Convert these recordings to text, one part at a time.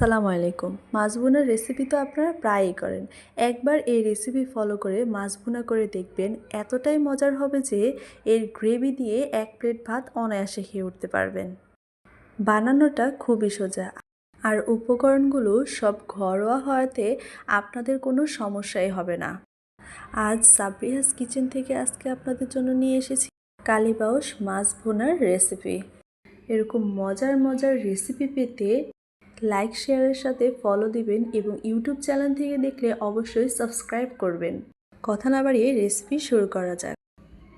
আসসালামু আলাইকুম। মাছ ভুনার রেসিপি তো আপনারা প্রায়ই করেন। একবার এই রেসিপি ফলো করে মাছ ভুনা করে দেখবেন, এতটাই মজার হবে যে এর গ্রেভি দিয়ে এক প্লেট ভাত অনায়াসে খেয়ে উঠতে পারবেন। বানানোটা খুবই সোজা। আর উপকরণগুলো সব ঘরোয়া হওয়াতে আপনাদের কোনো সমস্যাই হবে না। আজ সাবরিহাস কিচেন থেকে আজকে আপনাদের জন্য নিয়ে এসেছি কালীবাউস মাছ ভুনার রেসিপি এরকম মজার মজার রেসিপি পেতে লাইক শেয়ারের সাথে ফলো দিবেন এবং ইউটিউব চ্যানেল থেকে দেখলে অবশ্যই সাবস্ক্রাইব করবেন। কথা না বাড়িয়ে রেসিপি শুরু করা যাক।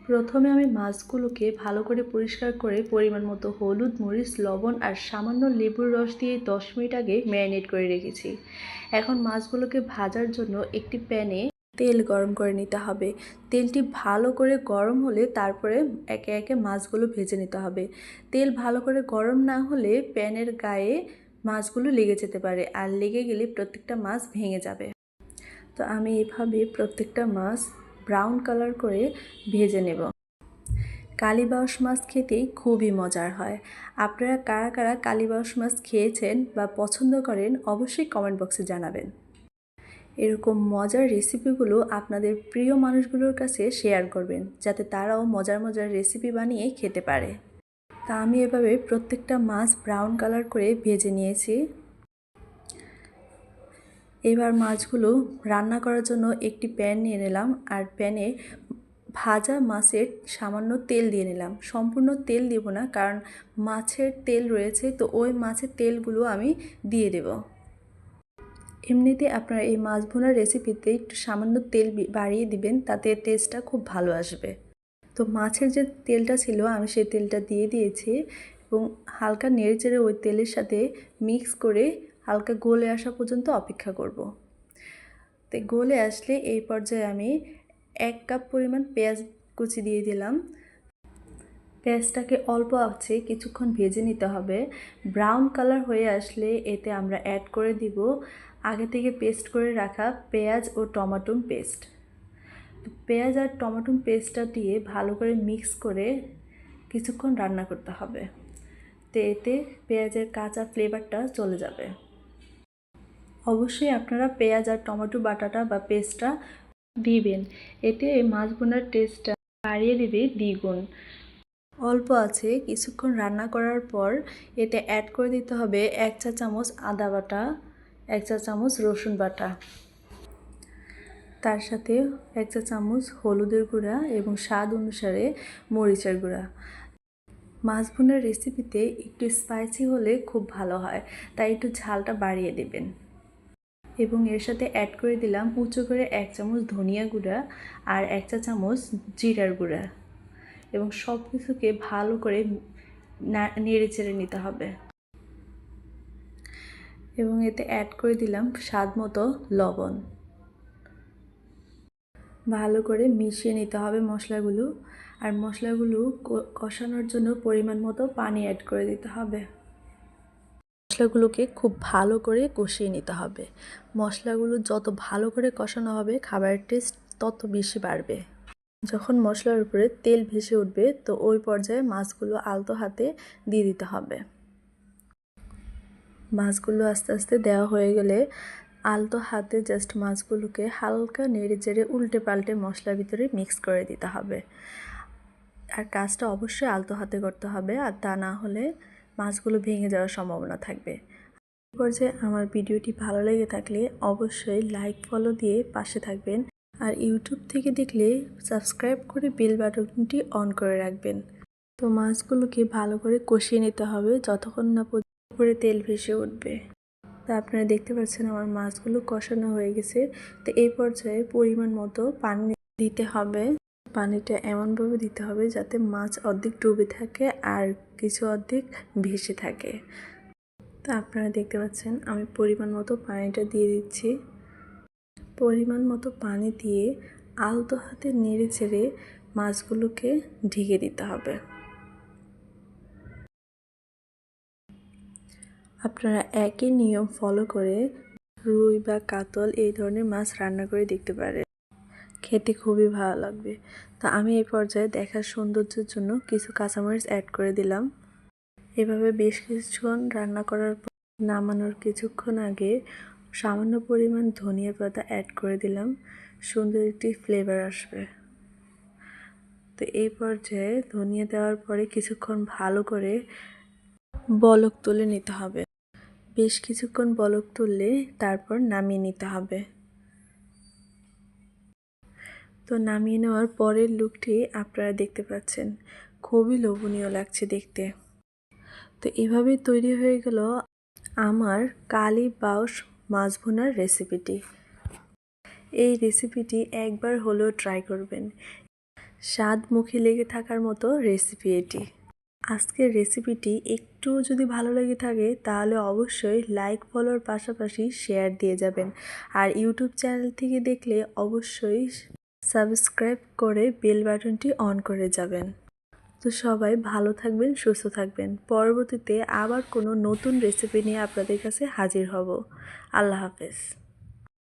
প্রথমে আমি মাছগুলোকে ভালো করে পরিষ্কার করে পরিমাণ মতো হলুদ, মরিচ, লবণ আর সামান্য লেবুর রস দিয়ে দশ মিনিট আগে ম্যারিনেট করে রেখেছি। এখন মাছগুলোকে ভাজার জন্য একটি প্যানে তেল গরম করে নিতে হবে। তেলটি ভালো করে গরম হলে তারপরে একে একে মাছগুলো ভেজে নিতে হবে। তেল ভালো করে গরম না হলে প্যানের গায়ে মাছগুলো লেগে যেতে পারে আর লেগে গেলে প্রত্যেকটা মাছ ভেঙে যাবে। তো আমি এভাবে প্রত্যেকটা মাছ ব্রাউন কালার করে ভেজে নেব। কালীবাউস মাছ খেতেই খুবই মজার হয়। আপনারা কারা কারা কালীবাউস মাছ খেয়েছেন বা পছন্দ করেন অবশ্যই কমেন্ট বক্সে জানাবেন। এরকম মজার রেসিপিগুলো আপনাদের প্রিয় মানুষগুলোর কাছে শেয়ার করবেন, যাতে তারাও মজার মজার রেসিপি বানিয়ে খেতে পারে। তা আমি এভাবে প্রত্যেকটা মাছ ব্রাউন কালার করে ভেজে নিয়েছি। এবার মাছগুলো রান্না করার জন্য একটি প্যান নিয়ে নিলাম আর প্যানে ভাজা মাছের সামান্য তেল দিয়ে নিলাম। সম্পূর্ণ তেল দিব না কারণ মাছের তেল রয়েছে তো ওই মাছের তেলগুলো আমি দিয়ে দেব। এমনিতে আপনারা এই মাছ ভুনার রেসিপিতে একটু সামান্য তেল বাড়িয়ে দিবেন তাতে টেস্টটা খুব ভালো আসবে। তো মাছের যে তেলটা ছিল, আমি সেই তেলটা দিয়ে দিয়েছি এবং হালকা নেড়ে চেড়ে ওই তেলের সাথে মিক্স করে হালকা গলে আসা পর্যন্ত অপেক্ষা করব। তো গলে আসলে এই পর্যায়ে আমি এক কাপ পরিমাণ পেঁয়াজ কুচি দিয়ে দিলাম। পেঁয়াজটাকে অল্প আছে কিছুক্ষণ ভেজে নিতে হবে। ব্রাউন কালার হয়ে আসলে এতে আমরা অ্যাড করে দিব। আগে থেকে পেস্ট করে রাখা পেঁয়াজ ও টমাটো পেস্ট পেঁয়াজ আর টমেটো পেস্টটা দিয়ে ভালো করে মিক্স করে কিছুক্ষণ রান্না করতে হবে। তো এতে পেঁয়াজের কাঁচা ফ্লেভারটা চলে যাবে। অবশ্যই আপনারা পেঁয়াজ আর টমেটো বাটাটা বা পেস্টটা দিবেন। এতে মাছ বোনার টেস্টটা বাড়িয়ে দেবে দ্বিগুণ। অল্প আছে, কিছুক্ষণ রান্না করার পর এতে অ্যাড করে দিতে হবে এক চা চামচ আদা বাটা, এক চা চামচ রসুন বাটা। তার সাথে এক চা চামচ হলুদের গুঁড়া এবং স্বাদ অনুসারে মরিচের গুঁড়া। মাছ ভুনার রেসিপিতে একটু স্পাইসি হলে খুব ভালো হয়, তাই একটু ঝালটা বাড়িয়ে দেবেন। এবং এর সাথে অ্যাড করে দিলাম উঁচু করে এক চামচ ধনিয়া গুঁড়া আর এক চা চামচ জিরার গুঁড়া। এবং সব কিছুকে ভালো করে নেড়ে চেড়ে নিতে হবে। এবং এতে অ্যাড করে দিলাম স্বাদ মতো লবণ। ভালো করে মিশিয়ে নিতে হবে মশলাগুলো। আর মশলাগুলো কষানোর জন্য পরিমাণ মতো পানি অ্যাড করে দিতে হবে। মশলাগুলোকে খুব ভালো করে কষিয়ে নিতে হবে। মশলাগুলো যত ভালো করে কষানো হবে, খাবারের টেস্ট তত বেশি বাড়বে। যখন মশলার উপরে তেল ভেসে উঠবে, তো ওই পর্যায়ে মাছগুলো আলতো হাতে দিয়ে দিতে হবে। মাছগুলো আস্তে আস্তে দেওয়া হয়ে গেলে আলতো হাতে জাস্ট মাছগুলোকে হালকা নেড়ে চেড়ে উল্টে পাল্টে মশলার ভিতরে মিক্স করে দিতে হবে। আর কাজটা অবশ্যই আলতো হাতে করতে হবে, আর তা না হলে মাছগুলো ভেঙে যাওয়ার সম্ভাবনা থাকবে। পর্যায়ে আমার ভিডিওটি ভালো লেগে থাকলে অবশ্যই লাইক ফলো দিয়ে পাশে থাকবেন। আর ইউটিউব থেকে দেখলে সাবস্ক্রাইব করে বেল বাটনটি অন করে রাখবেন। তো মাছগুলোকে ভালো করে কষিয়ে নিতে হবে, যতক্ষণ না পর্যন্ত তেল ভেসে উঠবে। তা আপনারা দেখতে পাচ্ছেন আমার মাছগুলো কষানো হয়ে গেছে। তো এই পর্যায়ে পরিমাণ মতো পানি দিতে হবে। পানিটা এমনভাবে দিতে হবে যাতে মাছ অর্ধেক ডুবে থাকে আর কিছু অর্ধেক ভেসে থাকে। তো আপনারা দেখতে পাচ্ছেন আমি পরিমাণ মতো পানিটা দিয়ে দিচ্ছি। পরিমাণ মতো পানি দিয়ে আলতো হাতে নেড়ে ছেড়ে মাছগুলোকে ঢেকে দিতে হবে। আপনারা একই নিয়ম ফলো করে রুই বা কাতল এই ধরনের মাছ রান্না করে দেখতে পারেন। খেতে খুবই ভালো লাগবে। তা আমি এই পর্যায়ে দেখার সৌন্দর্যের জন্য কিছু কাঁচামরিচ অ্যাড করে দিলাম। এভাবে বেশ কিছুক্ষণ রান্না করার পর নামানোর কিছুক্ষণ আগে সামান্য পরিমাণ ধনিয়া পাতা অ্যাড করে দিলাম। সুন্দর একটি ফ্লেভার আসবে। তো এই পর্যায়ে ধনিয়া দেওয়ার পরে কিছুক্ষণ ভালো করে বলক তুলে নিতে হবে। বেশ কিছুক্ষণ বলক তুললে তারপর নামিয়ে নিতে হবে। তো নামিয়ে নেওয়ার পরের লুকটি আপনারা দেখতে পাচ্ছেন। খুবই লোভনীয় লাগছে দেখতে। তো এভাবেই তৈরি হয়ে গেল আমার কালি বাউস মাছ ভুনার রেসিপিটি। এই রেসিপিটি একবার হলেও ট্রাই করবেন। স্বাদ মুখে লেগে থাকার মতো রেসিপি এটি। আজকের রেসিপিটি একটু যদি ভালো লেগে থাকে, তাহলে অবশ্যই লাইক ফলোর পাশাপাশি শেয়ার দিয়ে যাবেন। আর ইউটিউব চ্যানেল থেকে দেখলে অবশ্যই সাবস্ক্রাইব করে বেল বাটনটি অন করে যাবেন। তো সবাই ভালো থাকবেন, সুস্থ থাকবেন। পরবর্তীতে আবার কোনো নতুন রেসিপি নিয়ে আপনাদের কাছে হাজির হব। আল্লাহ হাফেজ।